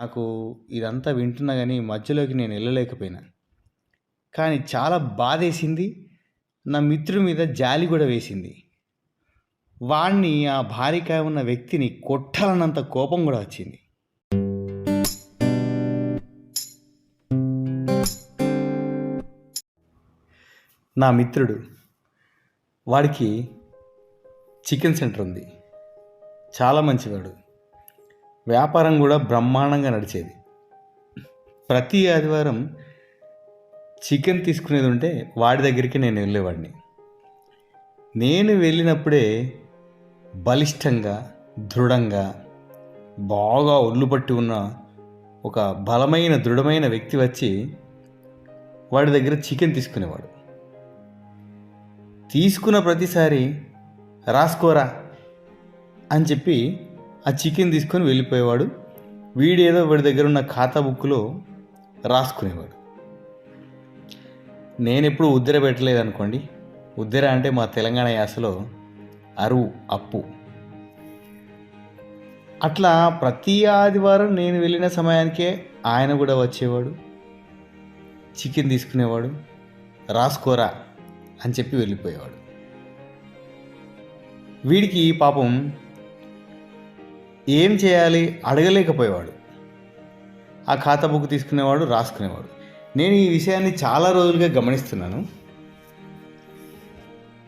నాకు ఇదంతా వింటున్నా కానీ మధ్యలోకి నేను వెళ్ళలేకపోయినా. కానీ చాలా బాధేసింది. నా మిత్రుడి మీద జాలి కూడా వేసింది. వాణ్ణి ఆ భారీకాయ ఉన్న వ్యక్తిని కొట్టాలన్నంత కోపం కూడా వచ్చింది. నా మిత్రుడు వాడికి చికెన్ సెంటర్ ఉంది. చాలా మంచివాడు. వ్యాపారం కూడా బ్రహ్మాండంగా నడిచేది. ప్రతి ఆదివారం చికెన్ తీసుకునేది ఉంటే వాడి దగ్గరికి నేను వెళ్ళేవాడిని. నేను వెళ్ళినప్పుడే బలిష్టంగా దృఢంగా బాగా ఒళ్ళు పట్టి ఉన్న ఒక బలమైన దృఢమైన వ్యక్తి వచ్చి వాడి దగ్గర చికెన్ తీసుకునేవాడు. తీసుకున్న ప్రతిసారి రాసుకోరా అని చెప్పి ఆ చికెన్ తీసుకొని వెళ్ళిపోయేవాడు. వీడేదో వీడి దగ్గర ఉన్న ఖాతా బుక్లో రాసుకునేవాడు. నేను ఎప్పుడు ఉద్దెర పెట్టలేదు అనుకోండి ఉద్దెర అంటే మా తెలంగాణ యాసలో అరువు అప్పు. అట్లా ప్రతి ఆదివారం నేను వెళ్ళిన సమయానికే ఆయన కూడా వచ్చేవాడు. చికెన్ తీసుకునేవాడు. రాసుకోరా అని చెప్పి వెళ్ళిపోయేవాడు. వీడికి పాపం ఏం చేయాలి అడగలేకపోయేవాడు. ఆ ఖాతా బుక్ తీసుకునేవాడు రాసుకునేవాడు. నేను ఈ విషయాన్ని చాలా రోజులుగా గమనిస్తున్నాను.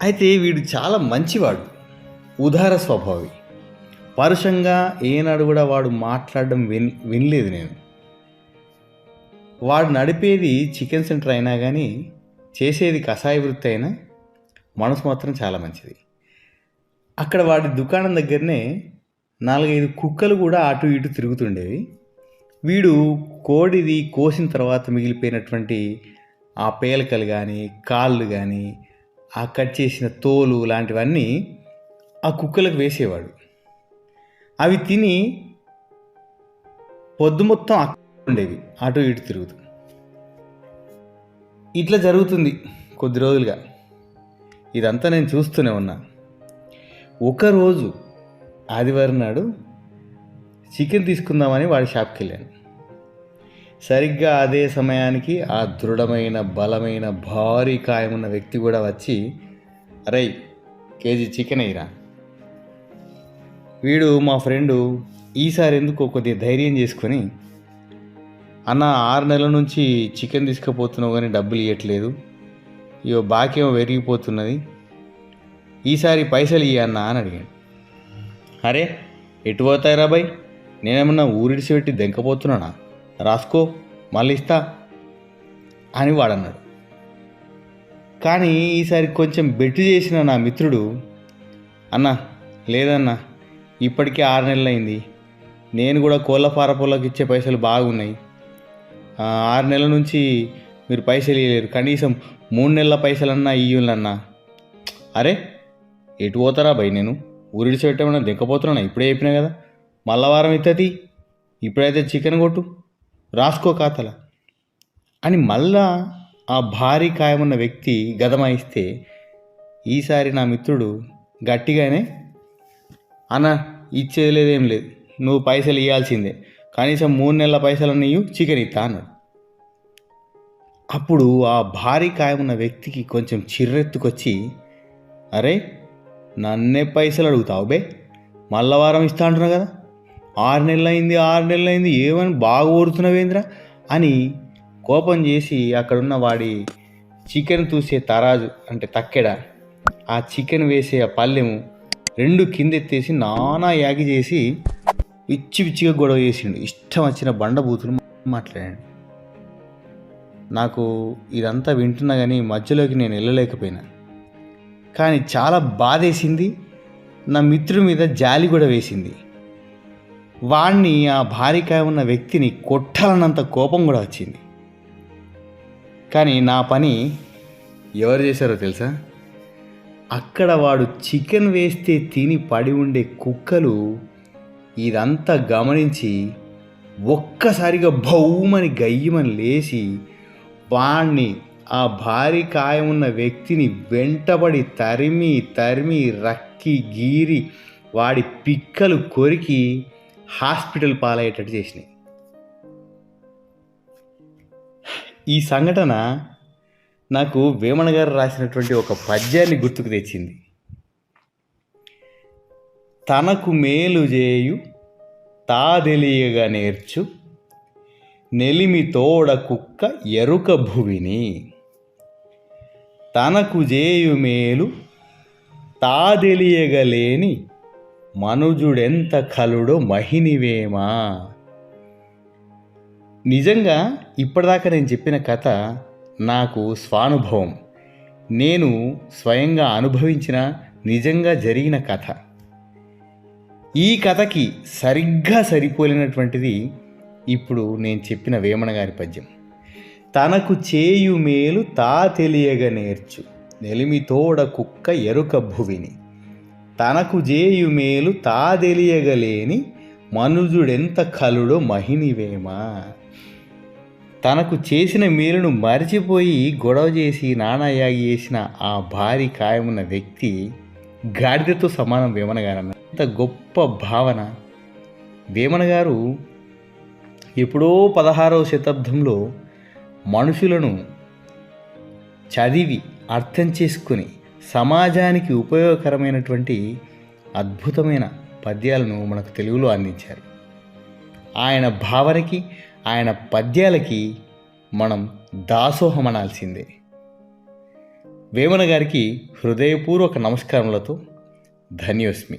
అయితే వీడు చాలా మంచివాడు ఉదార స్వభావి. పరుషంగా ఏనాడు కూడా వాడు మాట్లాడడం విన్ వినలేదు నేను. వాడు నడిపేది చికెన్ సెంటర్ అయినా కానీ చేసేది కషాయ వృత్తి అయినా మనసు మాత్రం చాలా మంచిది. అక్కడ వాడి దుకాణం దగ్గరనే నాలుగైదు కుక్కలు కూడా అటు ఇటు తిరుగుతుండేవి. వీడు కోడిది కోసిన తర్వాత మిగిలిపోయినటువంటి ఆ పేలకలు కానీ కాళ్ళు కానీ ఆ కట్ చేసిన తోలు లాంటివన్నీ ఆ కుక్కలకు వేసేవాడు. అవి తిని పొద్దు మొత్తం ఉండేవి అటు ఇటు తిరుగుతూ. ఇట్లా జరుగుతుంది కొద్ది రోజులుగా. ఇదంతా నేను చూస్తూనే ఉన్నా. ఒకరోజు ఆదివారం నాడు చికెన్ తీసుకుందామని వాడి షాప్కి వెళ్ళాను. సరిగ్గా అదే సమయానికి ఆ దృఢమైన బలమైన భారీ కాయమున్న వ్యక్తి కూడా వచ్చి అరే కేజీ చికెన్ అయ్యిరా వీడు మా ఫ్రెండు ఈసారి ఎందుకు కొద్దిగా ధైర్యం చేసుకొని అన్న ఆరు నెలల నుంచి చికెన్ తీసుకుపోతున్నావు కానీ డబ్బులు ఇవ్వట్లేదు ఇవో బాకేమో పెరిగిపోతున్నది ఈసారి పైసలు ఇయ్యన్నా అని అడిగాడు. అరే ఎటు పోతాయిరా బాయ్ నేనేమన్నా ఊరిడిసి పెట్టి దెంకపోతున్నానా? రాసుకో మళ్ళీ ఇస్తా అని వాడన్నాడు. కానీ ఈసారి కొంచెం బెట్టు చేసిన నా మిత్రుడు అన్న లేదన్నా ఇప్పటికే ఆరు నెలలైంది. నేను కూడా కోళ్ళ ఫారపోళ్ళకి ఇచ్చే పైసలు బాగున్నాయి. ఆరు నెలల నుంచి మీరు పైసలు ఇవ్వలేరు కనీసం మూడు నెలల పైసలన్నా ఇయ్యులన్నా అరే ఎటు పోతారా భయ్ నేను? ఊరిడిచి ఏమైనా దిక్కపోతున్నా ఇప్పుడే చెప్పినా కదా. మల్లవారం ఇత్తది ఇప్పుడైతే చికెన్ కొట్టు. రాసుకో కాతల. అని మళ్ళా ఆ భారీ కాయమున్న వ్యక్తి గదమాయిస్తే ఈసారి నా మిత్రుడు గట్టిగానే అన్న ఇచ్చేది లేదేం. లేదు నువ్వు పైసలు ఇవ్వాల్సిందే కనీసం మూడు నెలల పైసలు నీయు చికెన్ ఇస్తా అన్నాడు. అప్పుడు ఆ భారీ కాయమున్న వ్యక్తికి కొంచెం చిర్రెత్తుకొచ్చి అరే నన్నే పైసలు అడుగుతావు బే? మళ్ళా వారం ఇస్తా అంటున్నావు కదా. ఆరు నెలలు అయింది ఆరు నెలలు అయింది ఏమని బాగా ఓరుతున్నావేంద్రా అని కోపం చేసి అక్కడున్న వాడి చికెన్ తూసే తరాజు అంటే తక్కెడ ఆ చికెన్ వేసే ఆ పల్లెము రెండు కిందెత్తేసి నానా యాగి చేసి పిచ్చి పిచ్చిగా గొడవ చేసిండు. ఇష్టం వచ్చిన బండబూతులు మాట్లాడాడు. నాకు ఇదంతా వింటున్నా కానీ మధ్యలోకి నేను వెళ్ళలేకపోయినా. కానీ చాలా బాధేసింది. నా మిత్రుడి మీద జాలి కూడా వేసింది. వాణ్ణి ఆ భారీకాయ ఉన్న వ్యక్తిని కొట్టాలన్నంత కోపం కూడా వచ్చింది. కానీ నా పని ఎవరు చేశారో తెలుసా? అక్కడ వాడు చికెన్ వేస్తే తిని పడి ఉండే కుక్కలు ఇదంతా గమనించి ఒక్కసారిగా భౌమని గయ్యమని లేచి వాణ్ణి ఆ భారీ కాయం ఉన్న వ్యక్తిని వెంటబడి తరిమి తరిమి రక్కి గీరి వాడి పిక్కలు కొరికి హాస్పిటల్ పాలయ్యేటట్టు చేసినాయి. ఈ సంఘటన నాకు వేమణ గారు రాసినటువంటి ఒక పద్యాన్ని గుర్తుకు తెచ్చింది. తనకు మేలు చేయు తాదెలియగా నేర్చు నెలిమి తోడ కుక్క ఎరుక భువిని. తనకు చేయు మేలు తాదెలియగలేని మనుజుడెంత కలుడో మహినివేమా? నిజంగా ఇప్పటిదాకా నేను చెప్పిన కథ నాకు స్వానుభవం. నేను స్వయంగా అనుభవించిన నిజంగా జరిగిన కథ. ఈ కథకి సరిగ్గా సరిపోలినటువంటిది ఇప్పుడు నేను చెప్పిన వేమన గారి పద్యం. తనకు చేయు మేలు తా తెలియగ నేర్చు. నెలిమితోడ కుక్క ఎరుక భువిని. తనకు చేయు మేలు తా తెలియగలేని మనుజుడెంత కలుడో మహినివేమా. తనకు చేసిన మేలును మరిచిపోయి గొడవ చేసి నానాయాగి చేసిన ఆ భారీ కాయమున్న వ్యక్తి గాడిదతో సమానం వేమన గారు అన్న ఇంత గొప్ప భావన. వేమన గారు ఎప్పుడో పదహారవ శతాబ్దంలో మనుషులను చదివి అర్థం చేసుకుని సమాజానికి ఉపయోగకరమైనటువంటి అద్భుతమైన పద్యాలను మనకు తెలుగులో అందించారు. ఆయన భావనకి ఆయన పద్యాలకి మనం దాసోహమనాల్సిందే వేమన గారికి హృదయపూర్వక నమస్కారములతో ధన్యోస్మి.